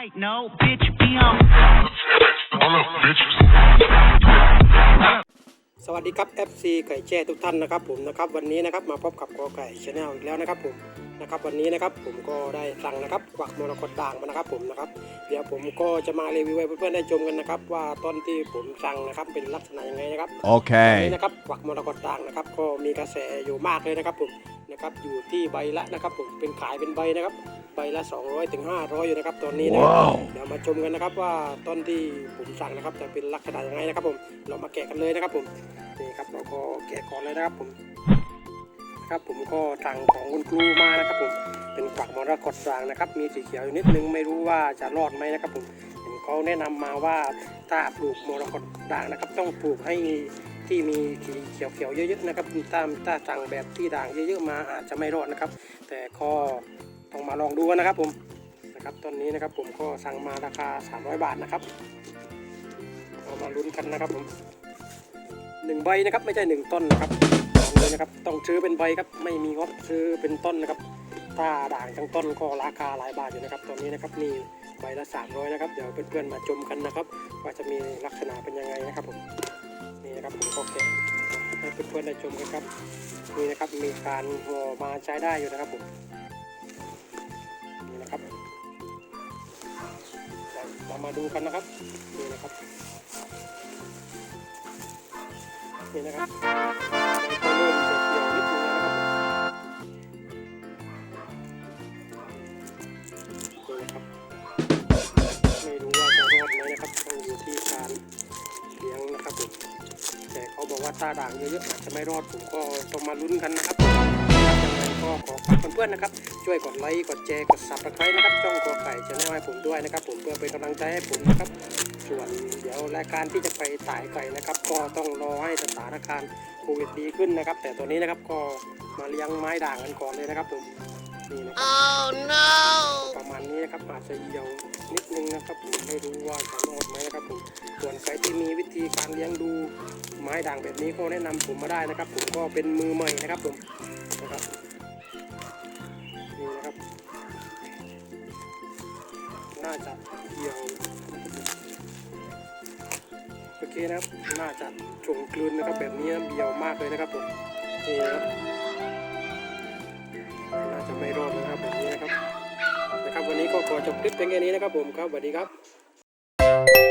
right, no, bitch, be on. Hold up, bitch. สวัสดีครับ FC ไก่แจ้ทุกท่านนะครับผมนะครับวันนี้นะครับมาพบกับกอไก่ชาแนลอีกแล้วนะครับผมนะครับวันนี้นะครับผมก็ได้สั่งนะครับกวักมรกตด่างมานะครับผมนะครับเดี๋ยวผมก็จะมารีวิวให้เพื่อนๆได้ชมกันนะครับว่าต้นที่ผมสั่งนะครับเป็นลักษณะยังไงนะครับ Okay. นี่นะครับกวักมรกตด่างนะครับก็มีกระแสอยู่มากเลยนะครับผมนะครับอยู่ที่ใบละนะครับผมเป็นขายเป็นใบนะครับ ใบละ 200ถึง500 อยู่นะครับตอนนี้นะว้าวเดี๋ยวมาชมกันนะครับว่าต้นที่ผมสั่งนะครับจะเป็นลักษณะยังไงนะครับผมเรามาแกะกันเลยนะครับผมนี่ครับเราก็แกะก่อนเลยนะครับผมนะครับผมก็สั่งของคุณครูมานะครับผมเป็นกวักมรกตด่างนะครับ มีสีเขียวอยู่นิดนึงไม่รู้ว่าจะรอดไหมนะครับผมเห็นเขาแนะนำมาว่าถ้าปลูกมรกตด่างนะครับ ต้องปลูกให้ที่มีสีเขียวๆเยอะๆนะครับตามถ้าสั่งแบบที่ด่างเยอะๆมาอาจจะไม่รอดนะครับ แต่ก็ ต้องมาลองดูกันนะครับผมนะครับต้นนี้นะครับผมก็สั่งมาราคา 300 บาทนะครับเอามาลุ้นกันนะครับผมหนึ่งใบนะครับไม่ใช่หนึ่งต้นนะครับตรงนี้นะครับต้องซื้อเป็นใบครับไม่มีงบซื้อเป็นต้นนะครับถ้าด่างทั้งต้นก็ราคาหลายบาทอยู่นะครับตอนนี้นะครับนี่ใบละ 300นะครับเดี๋ยวเพื่อนๆมาชมกันนะครับ ว่าจะมีลักษณะเป็นยังไงนะครับผมนี่นะครับผมก็แกะให้เพื่อนๆได้ชมกันครับนี่นะครับมีการห่อมาใช้ได้อยู่นะครับผม นี่นะครับเรามาดูกันนะครับนี่นะครับนี่นะครับก็เริ่มจะเขียวนิดนึงแล้วนะครับนี่นะครับไม่รู้ว่าจะรอดไหมนะครับต้องอยู่ที่การเลี้ยงนะครับผมแต่เขาบอกว่าตาด่างเยอะๆอาจจะไม่รอดผมก็ต้องมาลุ้นกันนะครับ ก็ขอฝากเพื่อนๆนะครับ ช่วยกดไลค์กดแชร์กดซับสไครต์นะครับช่องกอไก่ชาแนลให้ผมด้วยนะครับ ผมเพื่อเป็นกำลังใจให้ผมนะครับ ส่วนเดี๋ยวรายการที่จะไปตายไก่นะครับ ก็ต้องรอให้สถานการณ์โควิดดีขึ้นนะครับ แต่ตัวนี้นะครับก็มาเลี้ยงไม้ด่างกันก่อนเลยนะครับผมนี่นะครับ Oh no! ประมาณนี้นะครับอาจจะเหี่ยวนิดนึงนะครับผมไม่รู้ว่าจะรอดไหมนะครับผมส่วนใครที่มีวิธีการเลี้ยงดูไม้ด่างแบบนี้ก็แนะนำผมมาได้นะครับ ผมก็เป็นมือใหม่นะครับผมนะครับ น่าจะเกี่ยวโอเคนะครับ น่าจะชงกลืนนะครับ แบบนี้เบี้ยวมากเลยนะครับผมนี่นะครับน่าจะไม่รอดนะครับแบบนี้นะครับ นะครับ วันนี้ก็ขอจบคลิปเพียงแค่นี้นะครับผมครับสวัสดีครับ